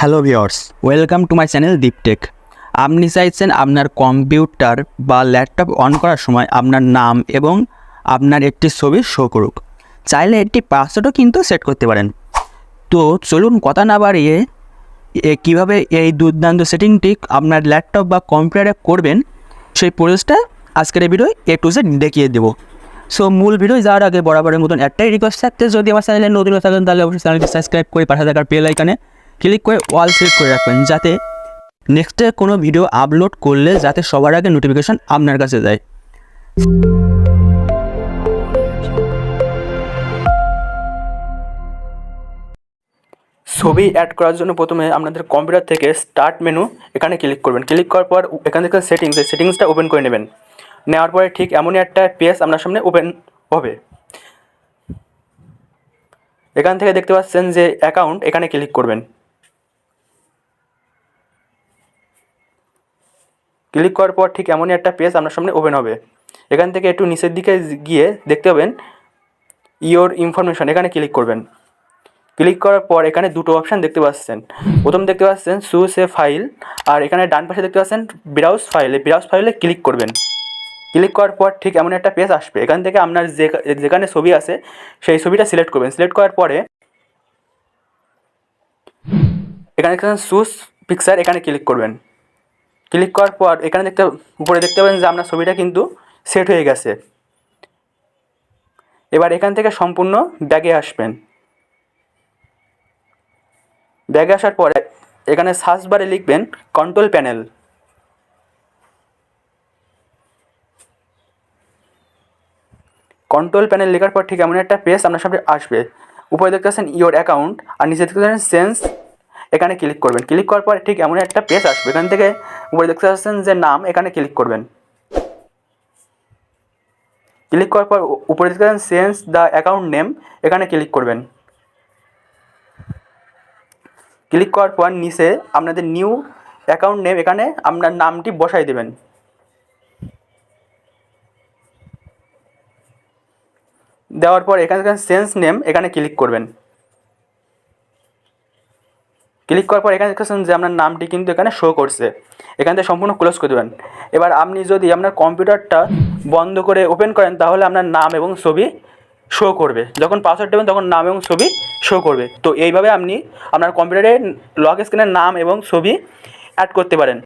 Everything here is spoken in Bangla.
Hello viewers welcome to my channel Deeptech. আপনি চাইছেন আপনার কম্পিউটার বা ল্যাপটপ অন করার সময় আপনার নাম এবং আপনার একটি ছবি শো করুক। চাইলে একটি পাসওয়ার্ডও কিন্তু সেট করতে পারেন। তো চলুন কথা না বাড়িয়ে কীভাবে এই দুর্দান্ত সেটিংটি আপনার ল্যাপটপ বা কম্পিউটারে করবেন, সেই প্রসেসটা আজকের এই ভিডিও এ টু জেড দেখিয়ে দেবো। সো মূল ভিডিও যাওয়ার আগে বরাবরের মতন একটাই রিকোয়েস্ট থাকতে, যদি আমার চ্যানেলে নতুন থাকেন, তাহলে অবশ্যই চ্যানেলটি সাবস্ক্রাইব করে পাশে থাকার বেল আইকনে ক্লিক করে ওয়াল সিলেক্ট করে রাখবেন যাতে নেক্সটে কোনো ভিডিও আপলোড করলে যাতে সবার আগে নোটিফিকেশান আপনার কাছে যায়। ছবি অ্যাড করার জন্য প্রথমে আপনাদের কম্পিউটার থেকে স্টার্ট মেনু এখানে ক্লিক করবেন। ক্লিক করার পর এখান থেকে সেটিংস এই সেটিংসটা ওপেন করে নেবেন। নেওয়ার পরে ঠিক এমনই একটা পেজ আপনার সামনে ওপেন হবে। এখান থেকে দেখতে পাচ্ছেন যে অ্যাকাউন্ট এখানে ক্লিক করবেন। ক্লিক করার পর ঠিক এমনই একটা পেজ আপনার সামনে ওপেন হবে। এখান থেকে একটু নিচের দিকে গিয়ে দেখতে পাবেন ইওর ইনফরমেশন এখানে ক্লিক করবেন। ক্লিক করার পর এখানে দুটো অপশান দেখতে পাচ্ছেন। প্রথম দেখতে পাচ্ছেন সুস এ ফাইল আর এখানে ডান পাশে দেখতে পাচ্ছেন ব্রাউজ ফাইল ব্রাউজ ফাইলে ক্লিক করবেন। ক্লিক করার পর ঠিক এমন একটা পেজ আসবে। এখান থেকে আপনার যে, যেখানে ছবি আছে সেই ছবিটা সিলেক্ট করবেন। সিলেক্ট করার পরে এখানে সুস পিকচার এখানে ক্লিক করবেন। ক্লিক করার পর এখানে দেখতে, উপরে দেখতে পাবেন যে আপনার ছবিটা কিন্তু সেট হয়ে গেছে। এবার এখান থেকে সম্পূর্ণ ব্যাগে আসবেন। ব্যাগে আসার পরে এখানে সার্চ বারে লিখবেন কন্ট্রোল প্যানেল। কন্ট্রোল প্যানেল লেখার পর ঠিক এমন একটা পেজ আপনার সামনে আসবে। উপরে দেখতে পাচ্ছেন ইওর অ্যাকাউন্ট আর নিচে দেখতে পাচ্ছেন সেন্স এখানে ক্লিক করবেন। ক্লিক করার পর ঠিক এমন একটা পেজ আসবে। এখান থেকে উপরে দেখতে পাচ্ছেন যে নাম, এখানে ক্লিক করবেন। ক্লিক করার পর উপরে দেখতে পাচ্ছেন সেন্স দ্য অ্যাকাউন্ট নেম এখানে ক্লিক করবেন। ক্লিক করার পর নিচে আপনাদের নিউ অ্যাকাউন্ট নেম এখানে আপনার নামটি বসাই দেবেন। দেওয়ার পর এখানে সেন্স নেম এখানে ক্লিক করবেন। ক্লিক করার পর এখানে দেখতেছেন যে আপনার নামটি কিন্তু এখানে শো করছে। এখান থেকে সম্পূর্ণ ক্লোজ করে দেবেন। এবার আপনি যদি আপনার কম্পিউটারটা বন্ধ করে ওপেন করেন, তাহলে আপনার নাম এবং ছবি শো করবে। যখন পাসওয়ার্ড দেবেন, তখন নাম এবং ছবি শো করবে। তো এইভাবে আপনি আপনার কম্পিউটারে লক স্ক্রিনের নাম এবং ছবি অ্যাড করতে পারেন।